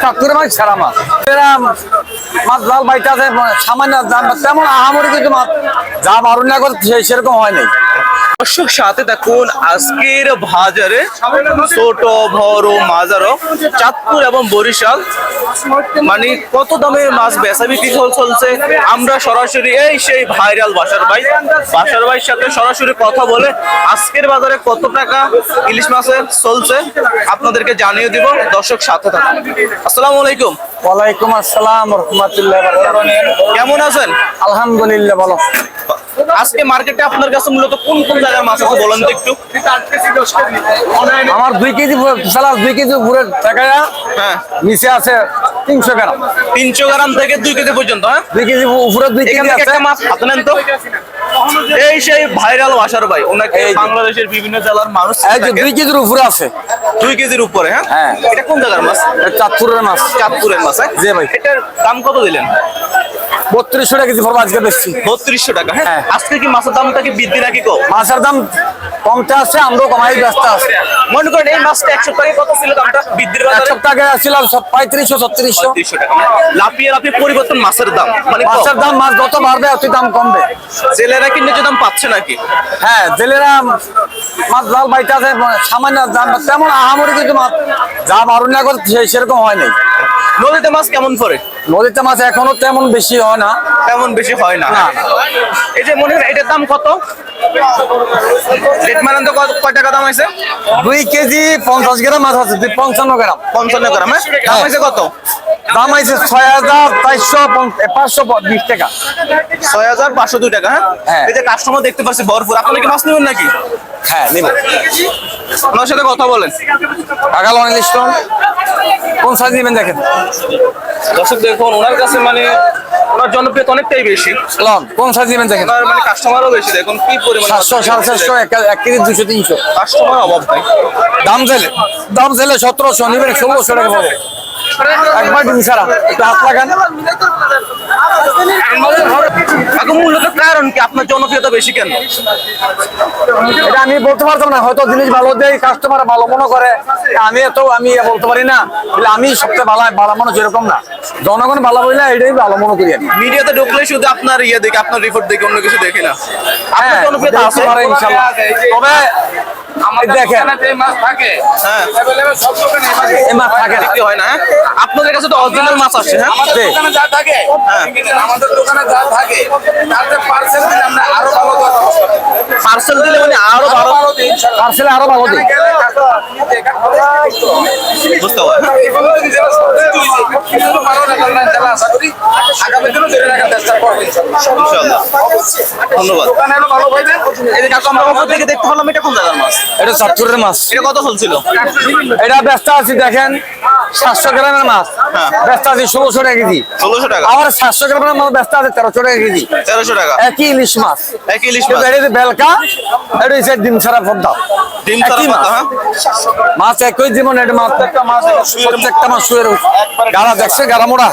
চাঁদপুর মাছ সেরা মাছ। সেরা মাছ জাল বাইতে আছে, সামান্য তেমন আহামরি কিছু মাছ যা বারণ না করে সেরকম হয় নাই। দর্শক সাথে দেখুন আজকের বাজারে ছোট বড় মাজারও চাঁদপুর এবং বরিশাল। মানে কত দামে মাছ বেচা বিক্রি চলছে? আমরা সরাসরি এই সেই ভাইরাল বাসার ভাই। বাসার ভাইয়ের সাথে সরাসরি কথা বলে আজকের বাজারে কত টাকা ইলিশ মাছের চলছে আপনাদেরকে জানিয়ে দিব। দর্শক সাথে থাকুন। আসসালামু আলাইকুম। ওয়ালাইকুম আসসালাম রহমতুল্লাহ কেমন আছেন? আলহামদুলিল্লাহ বলো আজকে মার্কেটে আপনার কাছে মূলত কোন কোন জায়গার মাছ আছে বলেন তো একটু? আমার দুই কেজি সালাদ দুই কেজি পুরো টাকায়া হ্যাঁ। নিচে আছে তিনশো গ্রাম। তিনশো গ্রাম থেকে দুই কেজি পর্যন্ত হ্যাঁ? দুই কেজি উপরে দুই কেজি একটা মাছ হাতে নেন তো। এই সেই ভাইরাল ভাষার ভাই ওনাকে বাংলাদেশের বিভিন্ন জেলার মানুষ এই যে থাকে। দুই কেজির উপরে আছে। দুই কেজির উপরে হ্যাঁ? হ্যাঁ। এটা কোন জায়গার মাছ? চাঁদপুরের মাছ। চাঁদপুরের মাছ হ্যাঁ? জি ভাই। এটার দাম কত দিলেন? বত্রিশশো টাকা কেজি পড়ব আজকে বেশি বত্রিশশো টাকা হ্যাঁ? হ্যাঁ। আজকে কি মাছের দামটা কি বৃদ্ধি নাকি মাছের দাম কমতে আছে আমরাও কমাই ব্যস্ত আছে। মনে করেন এই মাছটা কত ছিল দামটা বৃদ্ধির এক বাজারে? সপ্তাহ আগে ছিল পঁয়ত্রিশশো ছত্রিশশো। টাকা লাফিয়ে লাফিয়ে পরিবর্তন মাছের দাম মানে মাছের দাম মাছ যত বাড়বে অত দাম কমবে। জেলেরা কি নিজের দাম পাচ্ছে নাকি? হ্যাঁ জেলেরা মাছ জাল বাইতে আছে সামান্য দাম তেমন আহামরি কিন্তু মাছ যা বারণ না করে সেরকম হয় নাই। নদীতে মাছ কেমন পড়ে? নদীতে মাছ এখনও তেমন বেশি হয় না। তেমন বেশি হয় না। এই যে মনে হয় এটার দাম কত? কয় টাকা দাম আছে দুই কেজি পঞ্চাশ গ্রাম মাছ আছে পঞ্চান্ন গ্রাম। পঞ্চান্ন গ্রাম হ্যাঁ? দাম হ্যাঁ। আছে কত? দাম আছে ছয় হাজার চারশো পাঁচশো বিশ টাকা। ছয় হাজার পাঁচশো দুই টাকা হ্যাঁ? হ্যাঁ। এই যে কাস্টমার দেখতে পাচ্ছি ভরপুর। আপনারা কি মাছ নেবেন নাকি? হ্যাঁ নিবে। ওনার সাথে কথা বলেন। আগাল অনিল স্টোন কোন সাইজ নেবেন দেখেন। দর্শক দেখুন ওনার কাছে মানে ওনার জনপ্রিয়তা অনেকটাই বেশি। লন কোন সাইজ নেবেন দেখেন। ওনার মানে কাস্টমারও বেশি দেখুন কি পরিমাণ সাতশো সাড়ে সাতশো এক কেজি দুশো তিনশো। কাস্টমার অভাব নাই। দাম চাইলে দাম চাইলে সতেরোশো নিবেন ষোলোশো টাকা পাবো একবার ডিম একটু হাত লাগান। এখন মূলত কারণ কি? আপনার জনপ্রিয়তা বেশি কেন? এটা আমি বলতে পারতাম না হয়তো জিনিস ভালো দেয় কাস্টমার ভালো মনে করে। আমি এত আমি বলতে পারি না আমি সবচেয়ে ভালো ভালো মনে যেরকম না। জনগণ ভালো বললে এটাই ভালো মনে করি আমি। মিডিয়াতে ঢুকলে শুধু আপনার ইয়ে দেখে আপনার রিপোর্ট দেখে অন্য কিছু দেখে না। আপনার হ্যাঁ, জনপ্রিয়তা আছে। ইনশাল্লাহ। তবে দেখেন। হ্যাঁ। এই মাছ থাকে বিক্রি হয় না হ্যাঁ? আপনাদের কাছে তো অরিজিনাল মাছ আসছে হ্যাঁ? দোকানে যা থাকে আমাদের দোকানে যা থাকে তাতে পার্সেল দিলে আমরা আরও ভালো পার্সেল দিলে মানে আরও ভালো। পার্সেলে আরও ভালো দিই গেলে কাস্টমার দেখা বুঝতে পারবেন কিন্তু ভালো রাখার না ইনশাআল্লাহ আশা করি আগামী দিনও ধরে রাখার চেষ্টা করব। ইনশাআল্লাহ। ইনশাআল্লাহ ধন্যবাদ। দোকানে হলো ভালো পাইবেন এই যে কাকু আমরা উপর থেকে দেখতে পেলাম এটা কোন জায়গার মাছ? এটা চাঁদপুরের মাছ। এটা কত চলছিল এটা ব্যস্ত আছি দেখেন। সাতশো গ্রামের মাছ। হ্যাঁ। ব্যস্ত আছি ষোলোশো টাকা কেজি। ষোলোশো টাকা? আবার সাতশো গ্রামের মাছ ব্যস্ত আছে তেরোশো টাকা কেজি। তেরোশো টাকা। একই ইলিশ মাছ। এক ইলিশ মাছ। এটা বেলকা এটা হচ্ছে ডিম ছাড়া পদ্মা। ডিম ছাড়া একই মাছ। হ্যাঁ। মাছ একই জীবন এটা মাছ মাছ প্রত্যেকটা মাছ শুয়ে রয়েছে গাড়া দেখছে গাড়া মোড়া।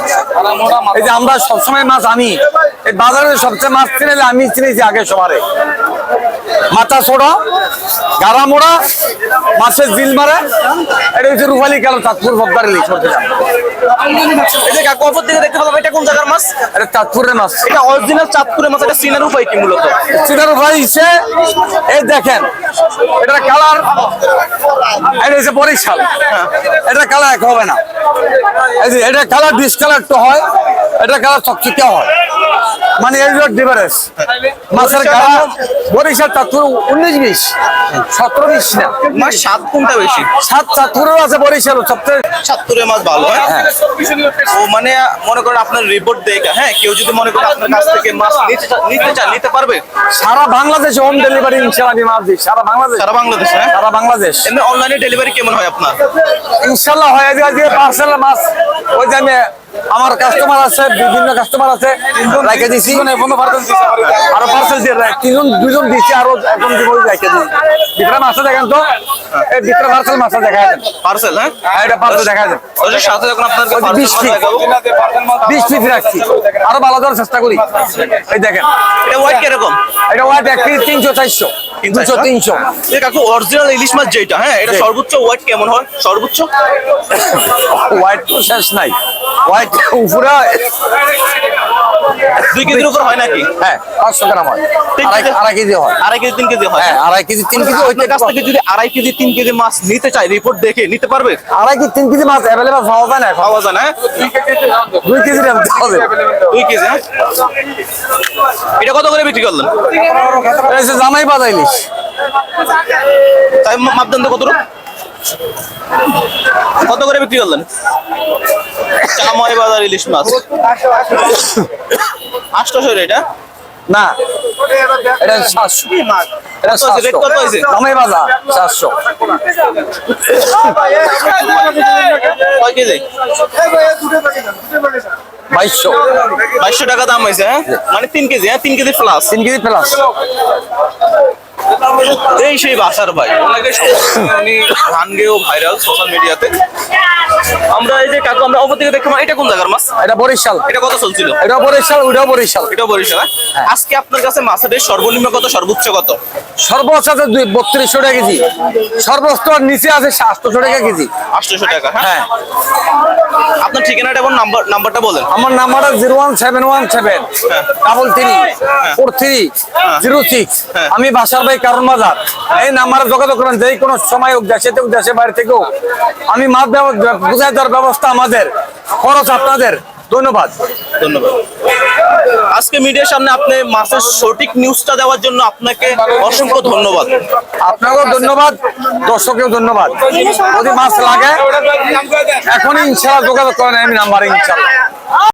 এই যে আমরা সবসময় মাছ আনি এই বাজারে সবচেয়ে মাছ চিনেলে আমি চিনেছি আগে সবারে। মাথা ছোড়া গাড়া মোড়া মাছের জিল মারে। এটা হচ্ছে রুফালি কালো চাঁদপুর পদ্মার এই যে থেকে দেখতে পেলাম এটা কোন জায়গার মাছ? এটা চাঁদপুরের মাছ। এটা অরিজিনাল চাঁদপুরের মাছ এটা সিনার উপায় কি মূলত? চিটার উপায় সে এই দেখেন এটা কালার এটা হচ্ছে বরিশাল এটা কালার এক হবে না। এটা কালার ডিস কালার তো হয়। এটা কালার চকচকে হয়। মানে এই ডিফারেন্স মাছের কালার বরিশাল চাঁদপুর উনিশ বিশ সতেরো বিশ না। মাছ স্বাদ কোনটা বেশি? সাত চাঁদপুরেও আছে বরিশাল সবচেয়ে চাঁদপুরের মাছ ভালো হ্যাঁ? ও মানে মনে করেন আপনার রিপোর্ট দেখে হ্যাঁ? কেউ যদি মনে করে আপনার কাছ থেকে মাছ নিতে চান নিতে পারবে? সারা বাংলাদেশে হোম ডেলিভারি ইনশাল্লাহ আমি মাছ দিই সারা বাংলাদেশ সারা বাংলাদেশে হ্যাঁ? সারা বাংলাদেশ। এমনি অনলাইনে ডেলিভারি কেমন হয় আপনার? ইনশাল্লাহ হয়ে যে পার্সেল মাছ ওই যে আমি আমার কাস্টমার আছে বিভিন্ন কাস্টমার আছে রাইখে দিছি। আরও পার্সেল দিয়ে তিনজন দুজন দিছি আরও এখন রাইখে দিছি। ভিতরে মাছটা দেখেন তো? এই ভিতরে পার্সেল মাছটা দেখা যায় পার্সেল হ্যাঁ? এটা পার্সেল দেখা যায় সাথে যখন পার্সেল বৃষ্টি। দেখাবো। বিশ পিস রাখছি। আরও ভালো দেওয়ার চেষ্টা করি। এই দেখেন। এটা ওয়াইট কীরকম? এটা ওয়াইট এক কেজি তিনশো চারশো। দুশো তিনশো। কাকু অরিজিনাল ইলিশ মাছ যেটা হ্যাঁ এটা সর্বোচ্চ ওয়াইট কেমন হয়? সর্বোচ্চ? হোয়াইট তো শেষ নাই। উপরে। দুই কেজির উপর হয় নাকি? হ্যাঁ পাঁচশো গ্রাম হয়। আড়াই কেজি? হয়। আড়াই কেজি তিন কেজি হয়? হ্যাঁ আড়াই কেজি তিন কেজি কাছ থেকে যদি আড়াই কেজি তিন কেজি মাছ নিতে চাই রিপোর্ট দেখে নিতে পারবে? আড়াই কেজি তিন কেজি মাছ অ্যাভেলেবল পাওয়া যায় না। পাওয়া যায় না হ্যাঁ? দুই কেজি দুই কেজি হ্যাঁ? এটা কত করে বিক্রি করলেন? যে জামাই বাজাই ইলিশ তাই মাপদান কত রূপ? কত করে বিক্রি করলেন? চামাই বাজার ইলিশ মাছ। আটশোশো এটা? না এটা সাতশো। এটা কত হয়েছে? রেট সাতশো। কত হয়েছে? জামাই বাজা সাতশো। কয় কেজি? বাইশশো। বাইশশো টাকা দাম হয়েছে হ্যাঁ? মানে তিন কেজি হ্যাঁ? তিন কেজি প্লাস তিন কেজি প্লাস এই সেই বাসার ভাই। অনেকে উনি গান গেয়েও ভাইরাল সোশ্যাল মিডিয়াতে আমরা এই যে কাকু আমরা অপর থেকে দেখলাম এটা কোন জায়গার মাছ? এটা বরিশাল। এটা কত চলছিল এটা বরিশাল ওইটাও বরিশাল। এটা বরিশাল হ্যাঁ? আজকে আপনার কাছে মাছের সর্বনিম্ন কত সর্বোচ্চ কত? সর্বোচ্চ আছে বত্রিশশো টাকা কেজি। সর্বোচ্চ আর নিচে আছে সাতশো টাকা কেজি। আটশোশো টাকা হ্যাঁ? হ্যাঁ। আপনার ঠিকানাটা এবং নাম্বার নাম্বারটা বলেন। আমার number zero one seven one seven double three four three zero six. হ্যাঁ। আমি বাসার ভাই কারণ বাজার এই নাম্বারে যোগাযোগ করেন যে কোনো সময় হোক দেশে হোক দেশে বাইরে থেকে হোক। আমি মাছ বুঝাই দেওয়ার ব্যবস্থা আমাদের। খরচ আপনাদের। ধন্যবাদ। ধন্যবাদ। আজকে মিডিয়ার সামনে আপনি মাছের সঠিক নিউজটা দেওয়ার জন্য আপনাকে অসংখ্য ধন্যবাদ। আপনাকেও ধন্যবাদ দর্শকেও ধন্যবাদ। যদি মাছ লাগে এখনই ইনশাল্লাহ যোগাযোগ করেন আমি নাম্বারে ইনশাল্লাহ